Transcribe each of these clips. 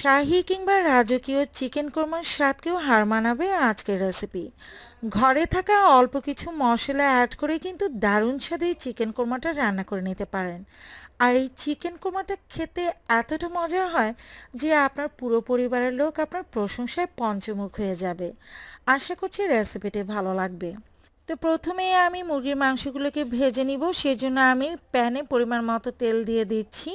শাহি কিংবা রাজকীয় চিকেন কোরমার স্বাদকেও হার মানাবে আজকের রেসিপি ঘরে থাকা অল্প কিছু মশলা অ্যাড করে কিন্তু দারুণ স্বাদে এই চিকেন কোরমাটা রান্না করে নিতে পারেন। আর এই চিকেন কোরমাটা খেতে এতটা মজার হয় যে আপনার পুরো পরিবারের লোক আপনার প্রশংসায় পঞ্চমুখ হয়ে যাবে। আশা করছি রেসিপিটি ভালো লাগবে। তো প্রথমে আমি মুরগির মাংসগুলোকে ভেজে নিব, সেজন্য আমি প্যানে পরিমাণ মতো তেল দিয়ে দিচ্ছি।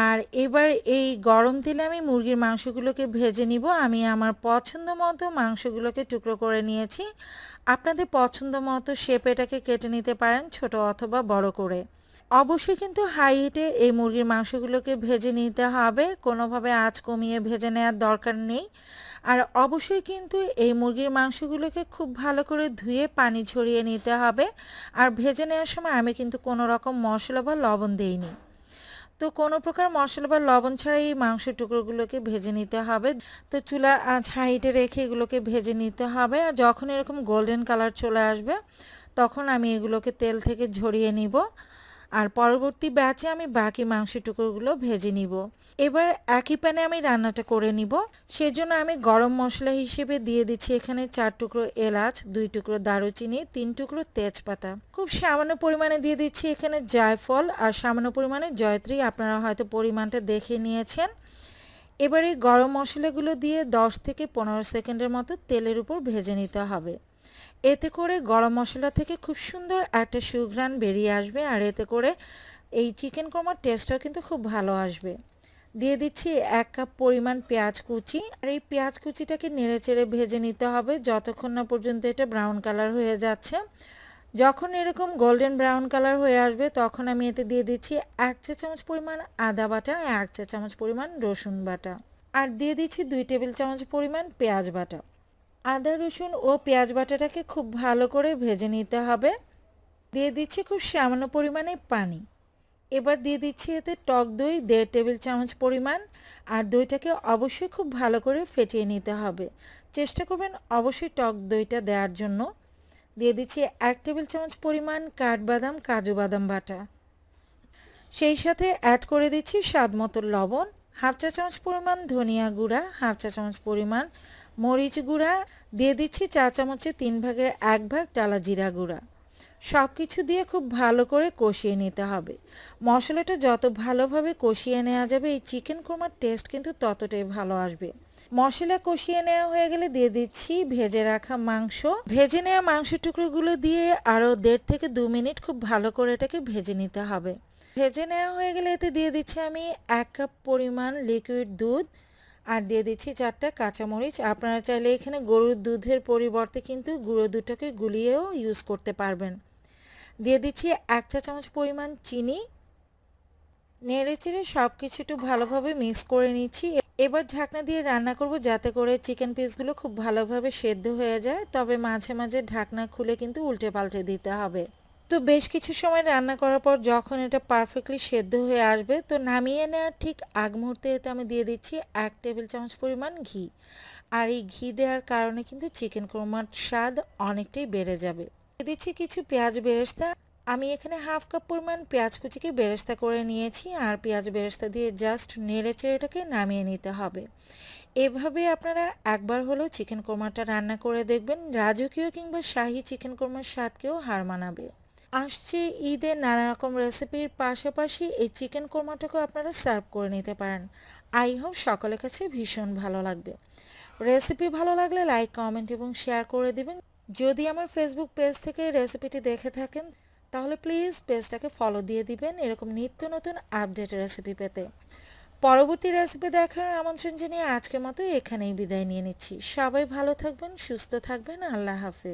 আর এবার এই গরম তেলে আমি মুরগির মাংসগুলোকে ভেজে নিব। আমি আমার পছন্দ মতো মাংসগুলোকে টুকরো করে নিয়েছি। আপনাদের পছন্দ মতো শেপ এটাকে কেটে নিতে পারেন, ছোট অথবা বড় করে। অবশ্যই কিন্তু হাই হিটে এই মুরগির মাংসগুলোকে ভেজে নিতে হবে। কোনোভাবে আঁচ কমিয়ে ভেজে নেওয়ার দরকার নেই। আর অবশ্যই কিন্তু এই মুরগির মাংসগুলোকে খুব ভালো করে ধুয়ে পানি ঝরিয়ে নিতে হবে। আর ভেজে নেওয়ার সময় আমি কিন্তু কোনো রকম মশলা বা লবণ দিইনি। তো কোনো প্রকার মশলা বা লবণ ছাড়া এই মাংসের টুকরোগুলোকে ভেজে নিতে হবে। তো চুলা আঁচ হাইটে রেখে এগুলোকে ভেজে নিতে হবে। আর যখন এরকম গোল্ডেন কালার চলে আসবে, তখন আমি এগুলোকে তেল থেকে ঝরিয়ে নিব। আর পরবর্তী ব্যাচে আমি বাকি মাংস টুকরোগুলো ভেজে নিব। এবার একই প্যানে আমি রান্নাটা করে নিব। সেজন্য আমি গরম মশলা হিসেবে দিয়ে দিচ্ছি এখানে চার টুকরো এলাচ, দুই টুকরো দারুচিনি, তিন টুকরো তেজপাতা। খুব সামান্য পরিমাণে দিয়ে দিচ্ছি এখানে জায়ফল আর সামান্য পরিমাণে জয়ত্রী। আপনারা হয়তো পরিমাণটা দেখে নিয়েছেন। এবারে গরম মশলাগুলো দিয়ে 10 থেকে পনেরো সেকেন্ডের মতো তেলের উপর ভেজে নিতে হবে। এতে করে গরম মশলা থেকে খুব সুন্দর একটা সুঘ্রাণ বেরিয়ে আসবে আর এতে করে এই চিকেন কমার টেস্টটাও কিন্তু খুব ভালো আসবে। দিয়ে দিচ্ছি এক কাপ পরিমাণ পেঁয়াজ কুচি। আর এই পেঁয়াজ কুচিটাকে নেড়ে চেড়ে ভেজে নিতে হবে যতক্ষণ না পর্যন্ত এটা ব্রাউন কালার হয়ে যাচ্ছে। যখন এরকম গোল্ডেন ব্রাউন কালার হয়ে আসবে তখন আমি এতে দিয়ে দিচ্ছি এক চা চামচ পরিমাণ আদা বাটা এক চা চামচ পরিমাণ রসুন বাটা। আর দিয়ে দিচ্ছি দুই টেবিল চামচ পরিমাণ পেঁয়াজ বাটা। আদা, রসুন ও পেঁয়াজ বাটাটাকে খুব ভালো করে ভেজে নিতে হবে। দিয়ে দিচ্ছি খুব সামান্য পরিমাণে পানি। এবার দিয়ে দিচ্ছি এতে টক দই, দেড় টেবিল চামচ পরিমাণ আর দইটাকে অবশ্যই খুব ভালো করে ফেটিয়ে নিতে হবে। চেষ্টা করবেন অবশ্যই টক দইটা দেওয়ার জন্য। দিয়ে দিচ্ছি এক টেবিল চামচ পরিমাণ কাঠবাদাম, কাজু বাদাম বাটা। সেই সাথে অ্যাড করে দিচ্ছি স্বাদ মতো লবণ, হাফ চা চামচ পরিমাণ ধনিয়া গুঁড়া, হাফ চা চামচ পরিমাণ মরিচ গুঁড়া, দিয়ে দিচ্ছি চা চামচে তিন ভাগের এক ভাগ টালা জিরা গুঁড়া। সব কিছু দিয়ে খুব ভালো করে কষিয়ে নিতে হবে। মশলাটা যত ভালোভাবে কষিয়ে নেওয়া যাবে, এই চিকেন কোরমার টেস্ট কিন্তু ততটাই ভালো আসবে। মশলা কষিয়ে নেওয়া হয়ে গেলে দিয়ে দিচ্ছি ভেজে রাখা মাংস। ভেজে নেওয়া মাংস টুকরোগুলো দিয়ে আরও দেড় থেকে দু মিনিট খুব ভালো করে এটাকে ভেজে নিতে হবে। ভেজে নেওয়া হয়ে গেলে এতে দিয়ে দিচ্ছি আমি এক কাপ পরিমাণ লিকুইড দুধ। আর দিয়ে দিচ্ছি চারটা কাঁচামরিচ। আপনারা চাইলে এখানে গরুর দুধের পরিবর্তে কিন্তু গুঁড়ো দুধটাকে গুলিয়েও ইউজ করতে পারবেন। দিয়ে দিচ্ছি এক চা চামচ পরিমাণ চিনি। নেড়ে চেড়ে সব কিছু একটু ভালোভাবে মিক্স করে নিচ্ছি। এবার ঢাকনা দিয়ে রান্না করব যাতে করে চিকেন পিসগুলো খুব ভালোভাবে সেদ্ধ হয়ে যায়। তবে মাঝে মাঝে ঢাকনা খুলে কিন্তু উল্টে পাল্টে দিতে হবে। তো বেশ কিছু সময় রান্না করার পর যখন এটা পারফেক্টলি সেদ্ধ হয়ে আসবে, তো নামিয়ে নেওয়ার ঠিক আগ মুহূর্তে এতে আমি দিয়ে দিচ্ছি এক টেবিল চামচ পরিমাণ ঘি। আর এই ঘি দেওয়ার কারণে কিন্তু চিকেন কোরমার স্বাদ অনেকটাই বেড়ে যাবে। দিচ্ছি কিছু পেঁয়াজ বেরেস্তা। আমি এখানে হাফ কাপ পরিমাণ পেঁয়াজ কুচিকে বেরেস্তা করে নিয়েছি আর পেঁয়াজ বেরেস্তা দিয়ে জাস্ট নেড়ে চেড়ে এটাকে নামিয়ে নিতে হবে। এভাবে আপনারা একবার হলেও চিকেন কোরমাটা রান্না করে দেখবেন। রাজকীয় কিংবা শাহি চিকেন কোরমার স্বাদকেও হার মানাবে। আসছে ঈদের নানা রকম রেসিপির পাশাপাশি এই চিকেন কোরমাটাকেও আপনারা সার্ভ করে নিতে পারেন। আই হোপ সকলের কাছে ভীষণ ভালো লাগবে। রেসিপি ভালো লাগলে লাইক, কমেন্ট এবং শেয়ার করে দিবেন। যদি আমার ফেসবুক পেজ থেকে রেসিপিটি দেখে থাকেন, তাহলে প্লিজ পেজটাকে ফলো দিয়ে দিবেন এরকম নিত্য নতুন আপডেট রেসিপি পেতে। পরবর্তী রেসিপি দেখার আমন্ত্রণ জানিয়ে আজকের মতো এখানেই বিদায় নিয়ে নিচ্ছি। সবাই ভালো থাকবেন, সুস্থ থাকবেন। আল্লাহ হাফেজ।